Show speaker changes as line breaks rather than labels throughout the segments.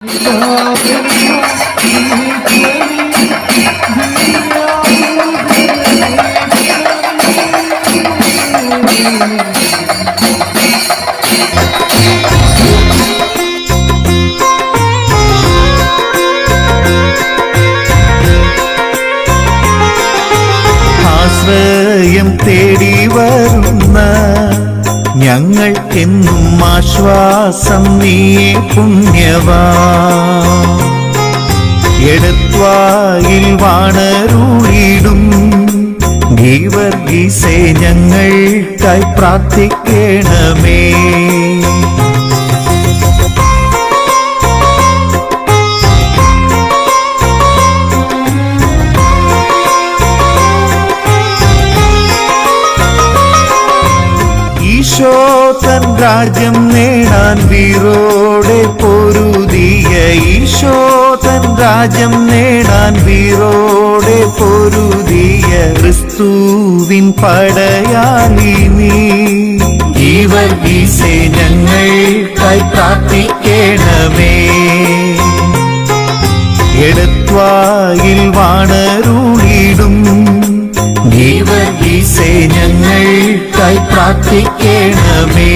ആശ്രയം ഞങ്ങൾ എന്നും ആശ്വാസം നീയെ പുണ്യവാ. എടുത്വായിൽ വാണരുളിടും. ഗീവർഗീസെ ഞങ്ങൾക്കായി പ്രാർത്ഥിക്കണമേ. ഈശോ രാജ്യം നേടാൻ വീറോടെ പൊരുതിയ ഈശോ രാജ്യം നേടാൻ വീറോടെ പൊരുതിയ ക്രിസ്തുവിൻ പടയാളി നീ. ഇവർ സേനങ്ങൾ കൈ പ്രാർത്ഥിക്കണമേ. എടുത്വായിൽ വാണരുളിടും ഞങ്ങൾക്കായി പ്രാർത്ഥിക്കണമേ.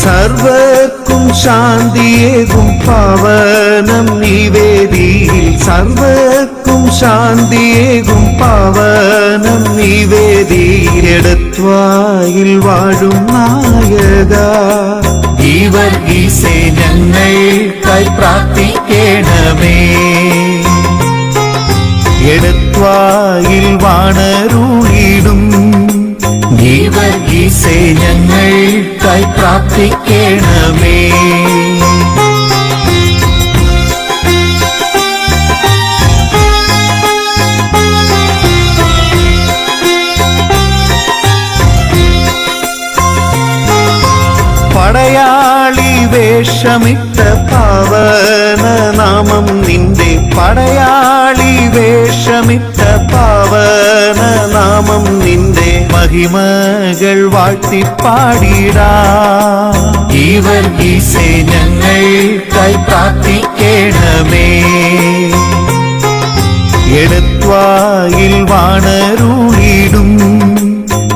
സർവക്കും ശാന്തിയേകും പവനം നിവേദിയിൽ സർവക്കും ശാന്തിയേകും പവനം നിവേദിയിലെടുത്വായിൽ വാഴും നായക. ജീവർഗീസെ ഞങ്ങൾക്കായി പ്രാർത്ഥിക്കണമേ. എടുത്വായിൽ വാണരുളിടും. സേനങ്ങൾ ഞങ്ങൾക്കായി പ്രാർത്ഥിക്കണമേ. പടയാളി വേഷമിട്ട പാവന നാമം നിന്റെ പടയാളി വേഷമിട്ട പാവന നാമം നിന്റെ മഹിമകൾ വാഴ്ത്തിപ്പാടിടാ. ഇവർ ഗീസെ ഞങ്ങൾക്കായി പ്രാർത്ഥിക്കണമേ. എടുത്വായിൽ വാണരുളിടും.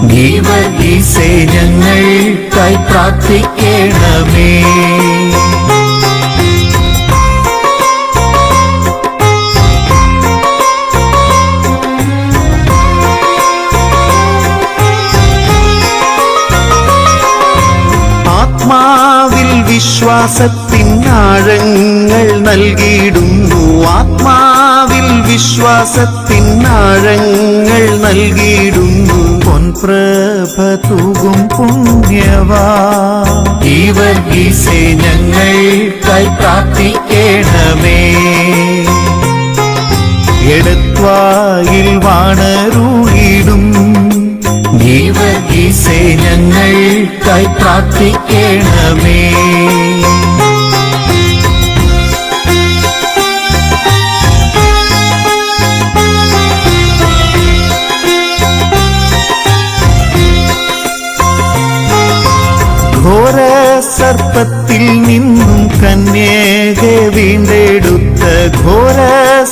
ജീവഗീസെ ഞങ്ങൾക്കായി പ്രാർത്ഥിക്കണമേ ആത്മാവിൽ വിശ്വാസത്തിൻ ആഴങ്ങൾ നൽകിയിടുന്നു. ആത്മാവിൽ വിശ്വാസത്തിൻ ആഴങ്ങൾ നൽകിയിടുന്നു. പൊൻപ്രഭ തൂകും പുണ്യവാ. ഇവർ ഗീസെ ഞങ്ങൾക്കായി പ്രാർത്ഥിക്കണമേ. എടുത്വായിൽ വാണരുളിടും. ജീവഗീസെ ഞങ്ങൾക്കായി പ്രാർത്ഥിക്കണമേ. വീണ്ടെടുത്ത ഘോര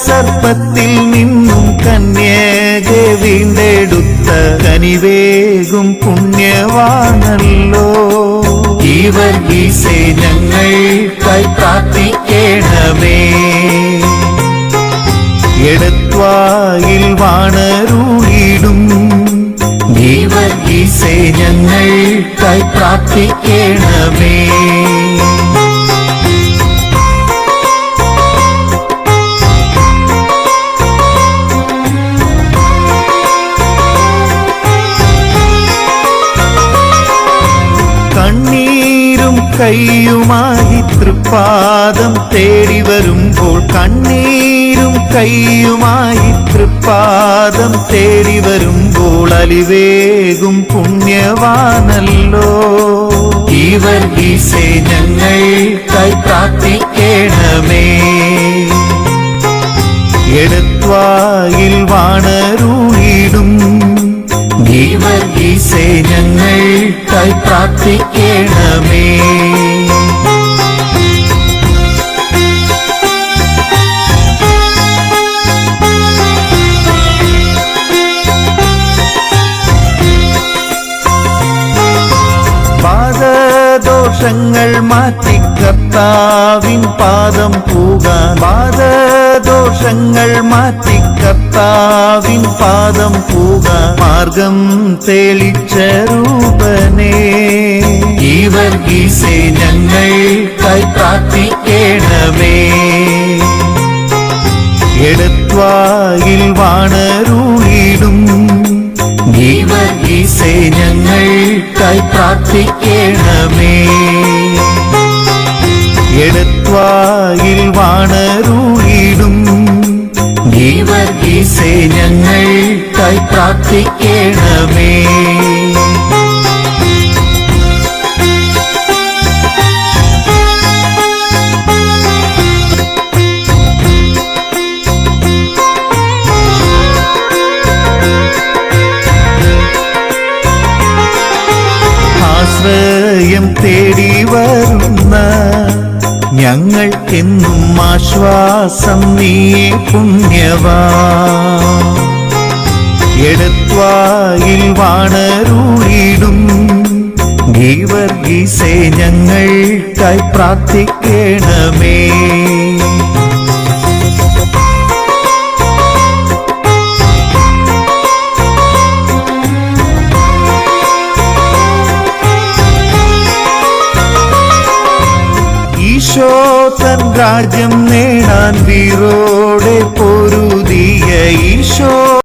സർപ്പത്തിൽ നിന്നും കന്യകെ വീണ്ടെടുത്ത കനിവേകും പുണ്യവാണല്ലോ. ഇവർ ഗീസെ ഞങ്ങൾക്കായി പ്രാർത്ഥിക്കണമേ. എടുത്വായിൽ വാണരുളിടും. ഈസേ ഞങ്ങൾക്കായി പ്രാർത്ഥിക്കണമേ. കണ്ണീരും കൈയുമായി തൃപ്പാദം തേടി വരുമ്പോൾ കണ്ണീരും കൈയുമായി തൃപ്പാദം തേടി വരുമ്പോൾ അലിവേകും പുണ്യവാനല്ലോ ഇവർ ഗീസെ ഞങ്ങൾക്കായി പ്രാർത്ഥിക്കണമേ എടുത്വായിൽ വാണരുളിടും ഞങ്ങൾക്കായി പ്രാർത്ഥിക്കണമേ. പാദദോഷങ്ങൾ മാറ്റി കർത്താവിൻ പാദം പാദദോഷങ്ങൾ മാറ്റി കർത്താവിൻ പാദം പോക മാർഗം തെളിച്ച രൂപനേ. ഈ വർഗീസെ ഞങ്ങൾക്കായി പ്രാർത്ഥിക്കണമേ എടുത്വായിൽ വാണരുളിടും. ഞങ്ങൾ ഞങ്ങൾക്കായി പ്രാർത്ഥിക്കണമേ എടുത്വായിൽ വാണരുളിടും പ്രാർത്ഥിക്കണമേ ആശ്രയം തേടി വരുന്ന ഞങ്ങൾ എന്നും ആശ്വാസം നീ പുണ്യവാ. എടുത്വായിൽ വാണരുളിടും. ഗീവർഗീസെ ഞങ്ങൾക്കായി പ്രാർത്ഥിക്കണമേ. ഈശോ തൻ രാജ്യം നേടാൻ വീറോടെ പൊരുതിയ ഈശോ